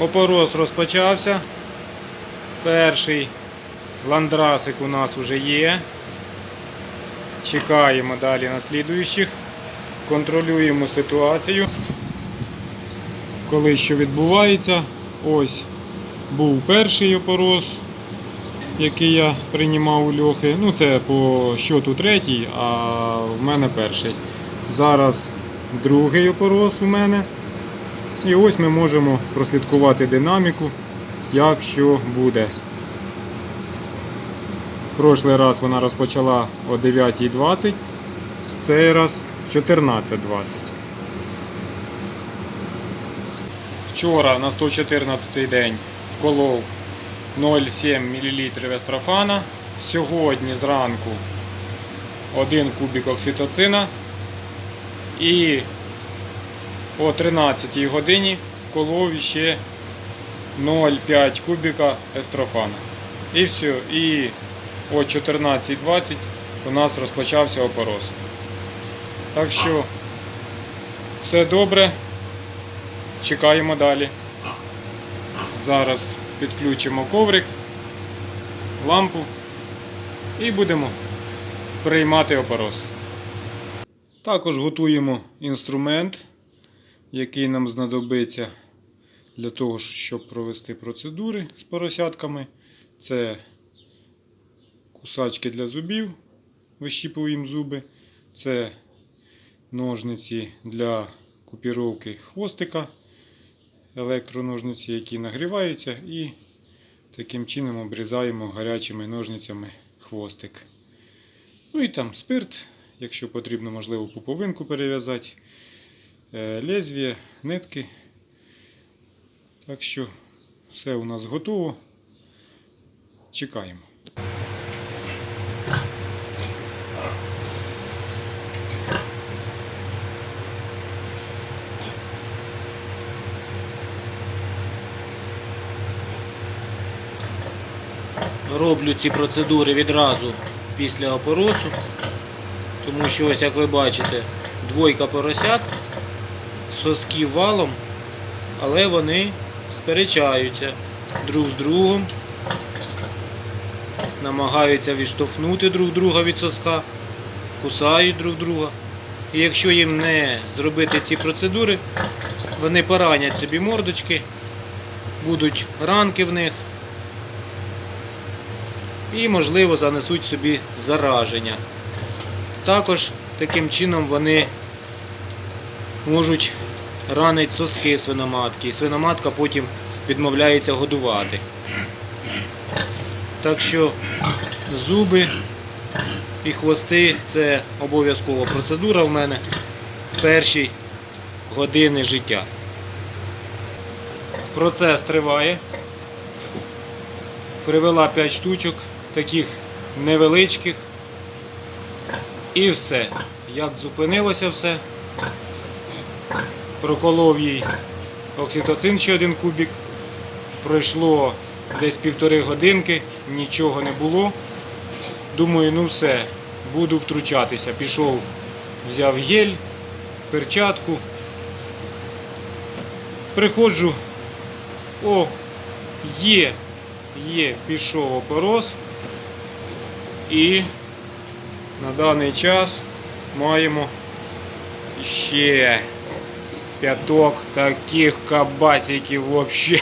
Опорос розпочався. Перший ландрасик у нас вже є. Чекаємо далі на слідуючих. Контролюємо ситуацію. Коли що відбувається. Ось був перший опорос, який я приймав у льохи. Ну, це по щоту третій, а в мене перший. Зараз другий опорос у мене. І ось ми можемо прослідкувати динаміку, як що буде. Прошлий раз вона розпочала о 9.20, цей раз в 14.20. Вчора на 114 день вколов 0,7 мл естрофана. Сьогодні зранку 1 кубик окситоцина. І о 13 годині вколов ще 0,5 кубика естрофана. І все. І о 14.20 у нас розпочався опорос. Так що все добре. Чекаємо далі. Зараз підключимо коврик, лампу і будемо приймати опорос. Також готуємо інструмент, який нам знадобиться для того, щоб провести процедури з поросятками. Це кусачки для зубів, вищіпуємо зуби. Це ножниці для купіровки хвостика, електроножниці, які нагріваються, і таким чином обрізаємо гарячими ножницями хвостик. Ну і там спирт, якщо потрібно, можливо, пуповинку перев'язати, е, нитки. Так що все у нас готово. Чекаємо. роблю ці процедури відразу після опоросу, тому що ось як ви бачите, двойка поросят, соски валом, але вони сперечаються друг з другом, намагаються відштовхнути друг друга від соска, кусають друг друга. І якщо їм не зробити ці процедури, вони поранять собі мордочки, будуть ранки в них і, можливо, занесуть собі зараження. Також таким чином вони можуть ранити соски свиноматки, і свиноматка потім відмовляється годувати. Так що зуби і хвости це обов'язкова процедура в мене в перші години життя. Процес триває. Привела 5 штучок, таких невеличких. І все. Як зупинилося все. Проколов їй окситоцин ще один кубик. Пройшло десь півтори годинки, нічого не було. Думаю, ну все, буду втручатися. Пішов, взяв гель, перчатку. Приходжу, о, є, є, пішов опорос. І на даний час маємо ще п'яток таких кабасиків вообще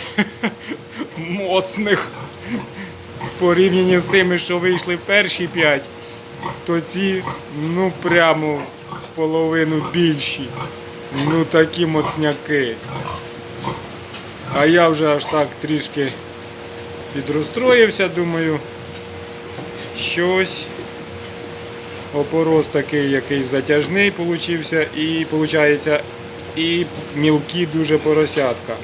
моцних. В порівнянні з тими, що вийшли перші п'ять, то ці ну прямо половину більші. Ну такі моцняки. А я вже аж так трішки підрозстроївся, думаю, щось. Опорос такий якийсь затяжний получився і виходить, і мілкі дуже поросятка.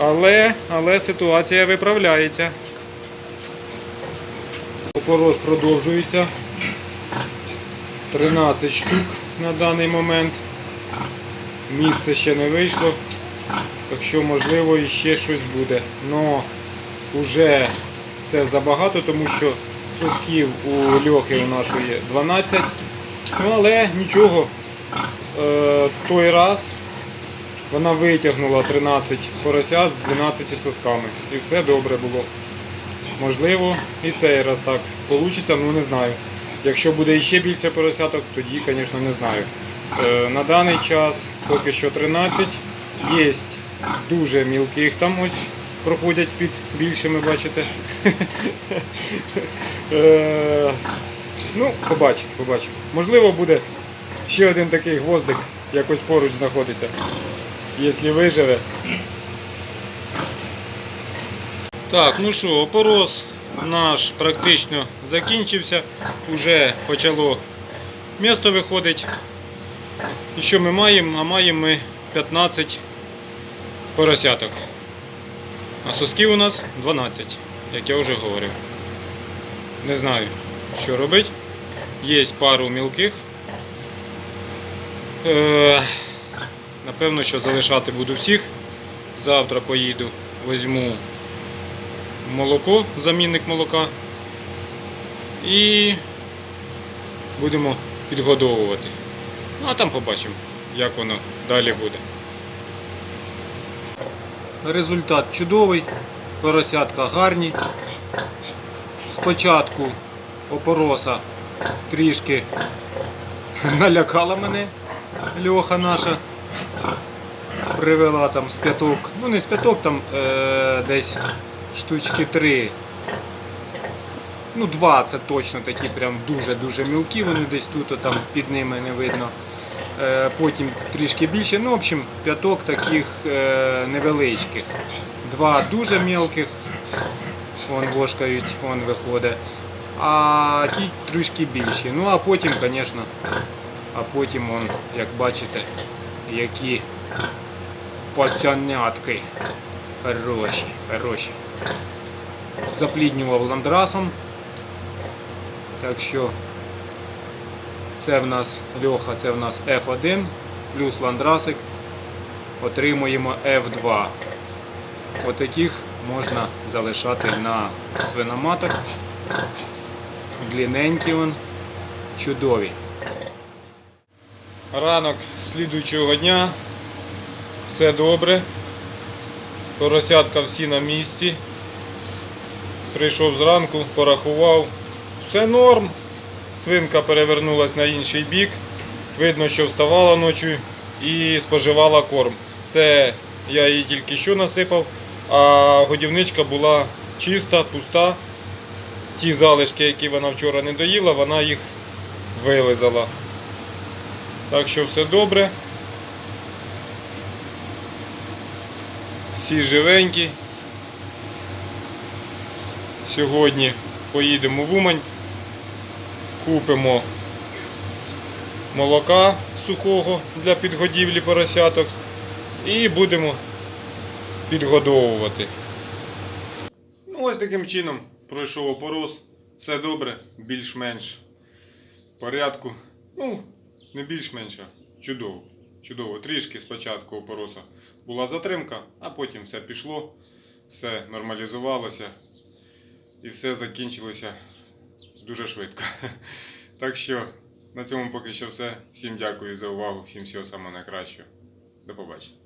Але, але ситуація виправляється. Опорос продовжується. 13 штук на даний момент. Місце ще не вийшло. Так що, можливо, ще щось буде. Но вже це забагато, тому що сосків у льохи у нашої 12. Ну, але нічого. Е, той раз Вона витягнула 13 поросят з 12 сосками. І все добре було. Можливо, і цей раз так вийде, ну не знаю. Якщо буде ще більше поросяток, тоді, звісно, не знаю. Е, на даний час поки що 13. Є дуже мілких там ось проходять під більшими, бачите. Е, ну, побачимо, побачимо. Можливо, буде ще один такий гвоздик якось поруч знаходиться. Якщо виживе. Так, ну що, опорос наш практично закінчився. Уже почало місто виходить. І що ми маємо? А маємо ми 15 поросяток. А сосків у нас 12, як я вже говорив. Не знаю, що робити. Є пару мілких. Е, напевно, що залишати буду всіх. Завтра поїду, візьму молоко, замінник молока. І будемо підгодовувати. Ну а там побачимо, як воно далі буде. Результат чудовий, поросятка гарні. Спочатку опороса трішки налякала мене Льоха наша. Привела там з п'яток, ну не з п'яток, там е, десь штучки три. Ну, два це точно такі прям дуже-дуже мілкі, вони десь тут, там під ними не видно. Е, потім трішки більше. Ну, в общем, п'яток таких е, невеличких. Два дуже мілких, вон вошкають, вон виходить. А ті трішки більші. Ну а потім, звісно, а потім, вон, як бачите, які пацанятки. Хороші, хороші. Запліднював ландрасом. Так що це в нас Льоха, це в нас F1 плюс ландрасик. Отримуємо F2. Отаких можна залишати на свиноматок. Длинненькі вон, чудові. Ранок слідуючого дня. Все добре. Поросятка всі на місці. Прийшов зранку, порахував. Все норм. Свинка перевернулась на інший бік. Видно, що вставала ночі і споживала корм. Це я її тільки що насипав, а годівничка була чиста, пуста. Ті залишки, які вона вчора не доїла, вона їх вилизала. Так що все добре. Всі живенькі. Сьогодні поїдемо в Умань, купимо молока сухого для підгодівлі поросяток і будемо підгодовувати. Ну, ось таким чином пройшов опорос. Все добре, більш-менш в порядку. Ну, не більш-менш, чудово. Чудово. Трішки спочатку опороса була затримка, а потім все пішло, все нормалізувалося і все закінчилося дуже швидко. Так що на цьому поки що все. Всім дякую за увагу, всім всього самого найкращого. До побачення.